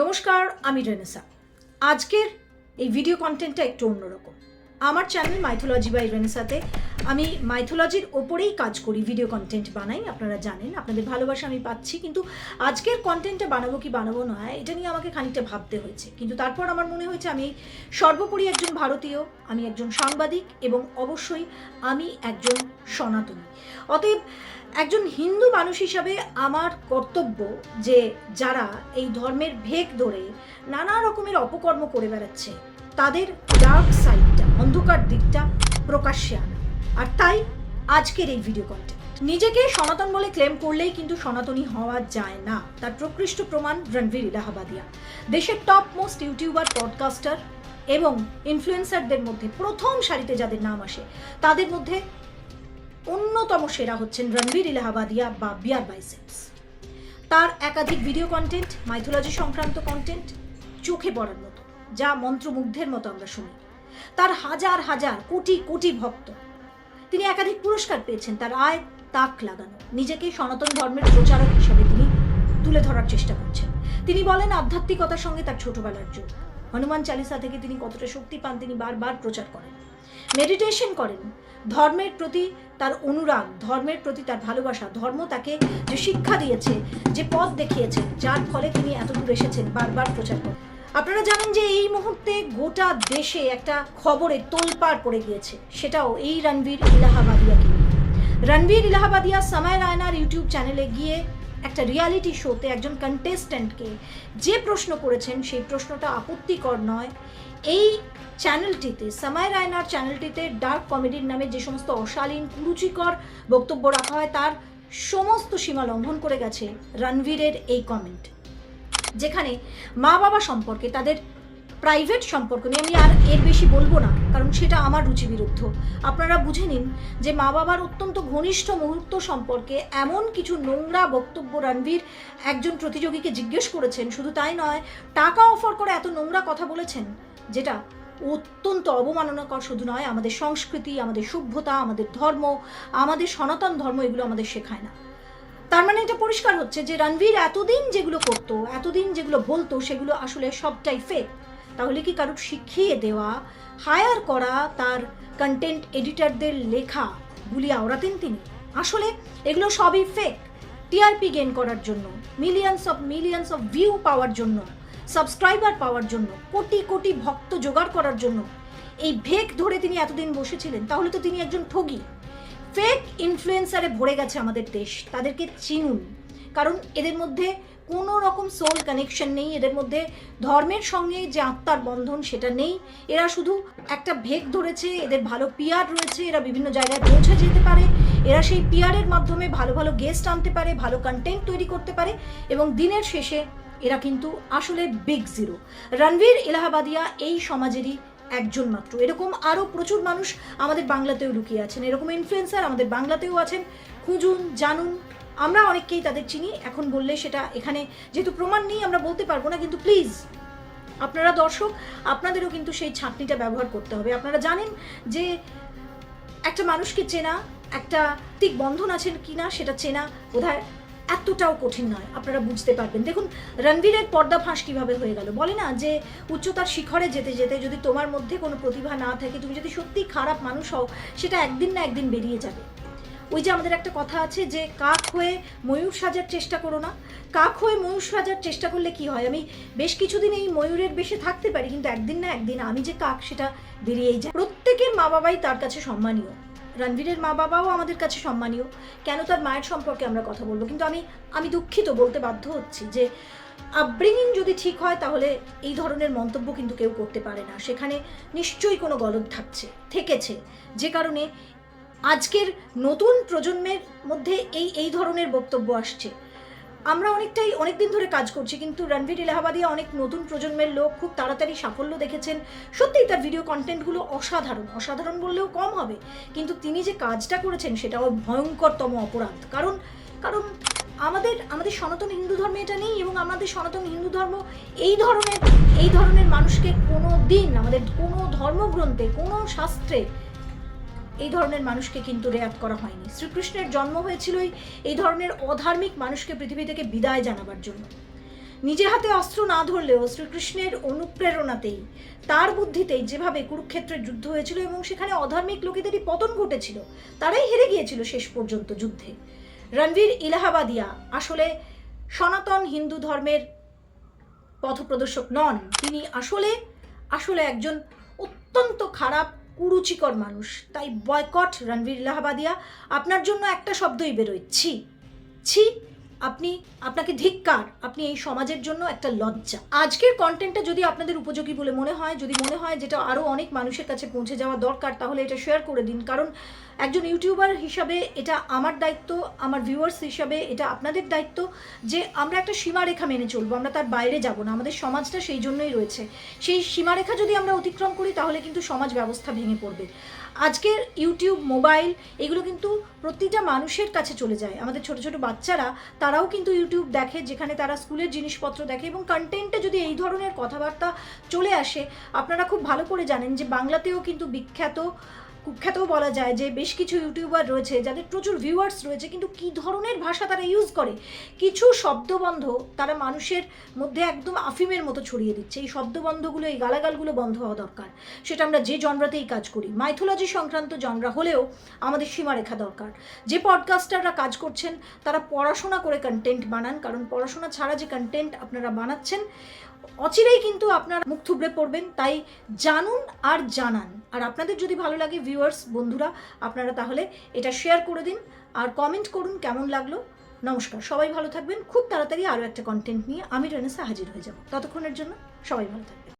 নমস্কার আমি রেনেসা। আজকের এই ভিডিও কন্টেন্টটা একটু অন্যরকম। আমার চ্যানেল মাইথোলজি বাই রেনেসাতে আমি মাইথোলজির ওপরেই কাজ করি ভিডিও কন্টেন্ট বানাই, আপনারা জানেন, আপনাদের ভালোবাসা আমি পাচ্ছি, কিন্তু আজকের কন্টেন্টটা বানাবো কি বানাবো নয়, এটা নিয়ে আমাকে খানিকটা ভাবতে হয়েছে। কিন্তু তারপর আমার মনে হয়েছে আমি সর্বোপরি একজন ভারতীয়, আমি একজন সাংবাদিক এবং অবশ্যই আমি একজন সনাতনী। অতএব একজন হিন্দু মানুষ হিসাবে আমার কর্তব্য যে যারা এই ধর্মের ভেগ ধরে নানা রকমের অপকর্ম করে বেড়াচ্ছে, তাদের ডার্ক সাইডটা অন্ধকার দিকটা প্রকাশ্যে আনা। আর তাই আজকের এই ভিডিও কন্টেন্ট নিজেকে সনাতন বলে ক্লেম করলেই কিন্তু সনাতনী হওয়া যায় না। তার প্রকৃষ্ট প্রমাণ রণবীর ইলাহাবাদিয়া দেশের টপ মোস্ট ইউটিউবার পডকাস্টার এবং ইনফ্লুয়েন্সারদের মধ্যে প্রথম সারিতে যাদের নাম আসে, তাদের মধ্যে অন্যতম সেরা হচ্ছেন রণবীর ইলাহাবাদিয়া বা বিয়ার বাইসেপস তার একাধিক ভিডিও কন্টেন্ট মাইথোলজি সংক্রান্ত কন্টেন্ট চোখে পড়ার মতো, যা মন্ত্রমুগ্ধের মতো আমরা শুনি। তার হাজার হাজার, কোটি কোটি ভক্ত তিনি একাধিক পুরস্কার পেয়েছেন, তার আয় তাক লাগানো। নিজেকে সনাতন ধর্মের প্রচারক হিসেবে তিনি তুলে ধরার চেষ্টা করছেন। তিনি বলেন, আধ্যাত্মিকতার সঙ্গে তার ছোটবেলার যোগ। হনুমান চালিসা থেকে তিনি কতটা শক্তি পান তিনি বারবার প্রচার করেন। মেডিটেশন করেন। ধর্মের প্রতি তার অনুরাগ, ধর্মের প্রতি তার ভালোবাসা, ধর্ম তাকে যে শিক্ষা দিয়েছে, যে পথ দেখিয়েছে, যার ফলে তিনি এতদূর এসেছেন, বারবার প্রচার করেন। আপনারা জানেন যে এই মুহূর্তে গোটা দেশে একটা খবরে তোলপাড় পড়ে গিয়েছে। সেটাও এই রণবীর ইলাহাবাদিয়াকে রণবীর ইলাহাবাদিয়া সময় রায়নার ইউটিউব চ্যানেলে গিয়ে একটা রিয়ালিটি শোতে একজন কন্টেস্ট্যান্টকে যে প্রশ্ন করেছেন, সেই প্রশ্নটা আপত্তিকর নয়। এই চ্যানেলটিতে সময় রায়নার চ্যানেলটিতে ডার্ক কমেডির নামে যে সমস্ত অশালীন, কুরুচিকর বক্তব্য রাখা হয়, তার সমস্ত সীমা লঙ্ঘন করে গেছে রণবীরের এই কমেন্ট যেখানে মা বাবা সম্পর্কে, তাদের প্রাইভেট সম্পর্ক নিয়ে আমি আর এর বেশি বলব না, কারণ সেটা আমার রুচি বিরুদ্ধ আপনারা বুঝে নিন যে মা বাবার অত্যন্ত ঘনিষ্ঠ মুহূর্ত সম্পর্কে এমন কিছু নোংরা বক্তব্য রণবীর একজন প্রতিযোগীকে জিজ্ঞেস করেছেন। শুধু তাই নয়, টাকা অফার করে এত নোংরা কথা বলেছেন, যেটা অত্যন্ত অবমাননাকর শুধু নয়, আমাদের সংস্কৃতি, আমাদের সভ্যতা, আমাদের ধর্ম, আমাদের সনাতন ধর্ম, এগুলো আমাদের শেখায় না। তার মানে এটা পরিষ্কার হচ্ছে যে রণবীর এতদিন যেগুলো করতো, এতদিন যেগুলো বলতো, সেগুলো আসলে সবটাই ফেক তাহলে কি কারোর শিখিয়ে দেওয়া হায়ার করা তার কন্টেন্ট এডিটরদের লেখা গুলি আওড়াতেন তিনি? আসলে এগুলো সবই ফেক টিআরপি গেন করার জন্য millions of millions of view পাওয়ার জন্য সাবস্ক্রাইবার পাওয়ার জন্য, কোটি কোটি ভক্ত জোগাড় করার জন্য, এই ভেক ধরে তিনি এতদিন বসেছিলেন, তাহলে তো তিনি একজন ঠগী। ফেক ইনফ্লুয়েন্সারে ভরে গেছে আমাদের দেশ, তাদেরকে চিনুন। কারণ এদের মধ্যে কোনো রকম সোল কানেকশন নেই, এদের মধ্যে ধর্মের সঙ্গে যে আত্মার বন্ধন সেটা নেই। এরা শুধু একটা ভেগ ধরেছে, এদের ভালো পিয়ার রয়েছে, এরা বিভিন্ন জায়গায় পৌঁছে যেতে পারে। এরা সেই পিয়ারের মাধ্যমে ভালো ভালো গেস্ট আনতে পারে, ভালো কন্টেন্ট তৈরি করতে পারে এবং দিনের শেষে এরা কিন্তু আসলে বিগ জিরো রণবীর ইলাহাবাদিয়া এই সমাজেরই একজন মাত্র। এরকম আরও প্রচুর মানুষ আমাদের বাংলাতেও লুকিয়ে আছেন। এরকম ইনফ্লুয়েন্সার আমাদের বাংলাতেও আছেন। খুঁজুন, জানুন। আমরা অনেককেই তাদের চিনি। এখন বললে সেটা এখানে যেহেতু প্রমাণ নেই, আমরা বলতে পারব না, কিন্তু প্লিজ আপনারা দর্শক, আপনাদেরও কিন্তু সেই ছাঁকনিটা ব্যবহার করতে হবে। আপনারা জানেন যে একটা মানুষকে চেনা, একটা তিক বন্ধন আছেন কিনা, সেটা চেনা বোধহয় এতটাও কঠিন নয়, আপনারা বুঝতে পারবেন। দেখুন, রণবীরের পর্দা ফাঁস কীভাবে হয়ে গেল? বলে না যে, উচ্চতার শিখরে যেতে যেতে যদি তোমার মধ্যে কোনো প্রতিভা না থাকে, তুমি যদি সত্যি খারাপ মানুষ হও, সেটা একদিন না একদিন বেরিয়ে যাবে। ওই যে আমাদের একটা কথা আছে যে, কাক হয়ে ময়ূর সাজার চেষ্টা করো না। কাক হয়ে ময়ূর সাজার চেষ্টা করলে কি হয়? আমি বেশ কিছুদিন এই ময়ূরের বেশে থাকতে পারি, কিন্তু একদিন না একদিন আমি যে কাক, সেটা বেরিয়েই যায়। প্রত্যেকের মা বাবাই তার কাছে সম্মানীয়। রণবীরের মা বাবাও আমাদের কাছে সম্মানীয়। কেন তার মায়ের সম্পর্কে আমরা কথা বলব? কিন্তু আমি আমি দুঃখিত, বলতে বাধ্য হচ্ছি যে আপব্রিঙিং যদি ঠিক হয়, তাহলে এই ধরনের মন্তব্য কিন্তু কেউ করতে পারে না। সেখানে নিশ্চয়ই কোনো গলদ থাকছে, থেকেছে। যে কারণে আজকের নতুন প্রজন্মের মধ্যে এই এই ধরনের বক্তব্য আসছে। আমরা অনেকটাই অনেক দিন ধরে কাজ করছি, কিন্তু রণবীর ইলাহাবাদিয়া অনেক নতুন প্রজন্মের লোক খুব তাড়াতাড়ি সাফল্য দেখেছেন। সত্যিই তার ভিডিও কন্টেন্টগুলো অসাধারণ অসাধারণ বললেও কম হবে। কিন্তু তিনি যে কাজটা করেছেন, সেটাও ভয়ঙ্করতম অপরাধ। কারণ কারণ আমাদের আমাদের সনাতন হিন্দু ধর্মে এটা নেই এবং আমাদের সনাতন হিন্দু ধর্ম এই ধরনের এই ধরনের মানুষকে কোনো দিন আমাদের কোনো ধর্মগ্রন্থে, কোনো শাস্ত্রে এই ধরনের মানুষকে কিন্তু রেয়াত করা হয়নি। শ্রীকৃষ্ণের জন্ম হয়েছিল এই- এই ধরনের অধার্মিক মানুষকে পৃথিবী থেকে বিদায় জানাবার জন্য। নিজে হাতে অস্ত্র না ধরলেও শ্রীকৃষ্ণের অনুপ্রেরণাতেই, তার বুদ্ধিতেই যেভাবে কুরুক্ষেত্রের যুদ্ধ হয়েছিল এবং সেখানে অধার্মিক লোকেদেরই পতন ঘটেছিল, তারাই হেরে গিয়েছিল শেষ পর্যন্ত যুদ্ধে। রণবীর ইলাহাবাদিয়া আসলে সনাতন হিন্দু ধর্মের পথপ্রদর্শক নন, তিনি আসলে আসলে একজন অত্যন্ত খারাপ কুরুচিকর মানুষ। তাই বয়কট রণবীর ইলাহাবাদিয়া আপনার জন্য একটা শব্দই বেরোয়। ছি। ছি। আপনি, আপনাকে ধিক্কার, আপনি এই সমাজের জন্য একটা লজ্জা। আজকের কন্টেন্টটা যদি আপনাদের উপযোগী বলে মনে হয়, যদি মনে হয় যেটা আরও অনেক মানুষের কাছে পৌঁছে যাওয়া দরকার, তাহলে এটা শেয়ার করে দিন। কারণ একজন ইউটিউবার হিসাবে এটা আমার দায়িত্ব, আমার ভিউয়ার্স হিসাবে এটা আপনাদের দায়িত্ব যে আমরা একটা সীমারেখা মেনে চলবো, আমরা তার বাইরে যাব না, আমাদের সমাজটা সেই জন্যই রয়েছে। সেই সীমারেখা যদি আমরা অতিক্রম করি, তাহলে কিন্তু সমাজ ব্যবস্থা ভেঙে পড়বে। আজকের ইউটিউব মোবাইল এগুলো কিন্তু প্রতিটা মানুষের কাছে চলে যায়। আমাদের ছোট ছোট বাচ্চারা, তারাও কিন্তু ইউটিউব দেখে, যেখানে তারা স্কুলের জিনিসপত্র দেখে এবং কন্টেন্টে যদি এই ধরনের কথাবার্তা চলে আসে, আপনারা খুব ভালো করে জানেন যে বাংলাতেও কিন্তু বিখ্যাত কুখ্যাতও বলা যায় যে বেশ কিছু ইউটিউবার রয়েছে, যাদের প্রচুর ভিউয়ার্স রয়েছে, কিন্তু কী ধরনের ভাষা তারা ইউজ করে? কিছু শব্দবন্ধ তারা মানুষের মধ্যে একদম আফিমের মতো ছড়িয়ে দিচ্ছে। এই শব্দবন্ধগুলো, এই গালাগালগুলো বন্ধ হওয়া দরকার। সেটা আমরা যে জনরাতেই কাজ করি। মাইথোলজি সংক্রান্ত জনরা হলেও আমাদের সীমারেখা দরকার। যে পডকাস্টাররা কাজ করছেন, তারা পড়াশোনা করে কন্টেন্ট বানান, কারণ পড়াশোনা ছাড়া যে কন্টেন্ট আপনারা বানাচ্ছেন, অচিরেই কিন্তু আপনারা মুখ থুবড়ে পড়বেন। তাই জানুন আর জানান। আর আপনাদের যদি ভালো লাগে ভিউয়ার্স, বন্ধুরা, আপনারা তাহলে এটা শেয়ার করে দিন আর কমেন্ট করুন কেমন লাগল। নমস্কার, সবাই ভালো থাকবেন। খুব তাড়াতাড়ি আরও একটা কন্টেন্ট নিয়ে আমি রেনেসা হাজির হয়ে যাব। ততক্ষণের জন্য সবাই ভালো থাকবেন।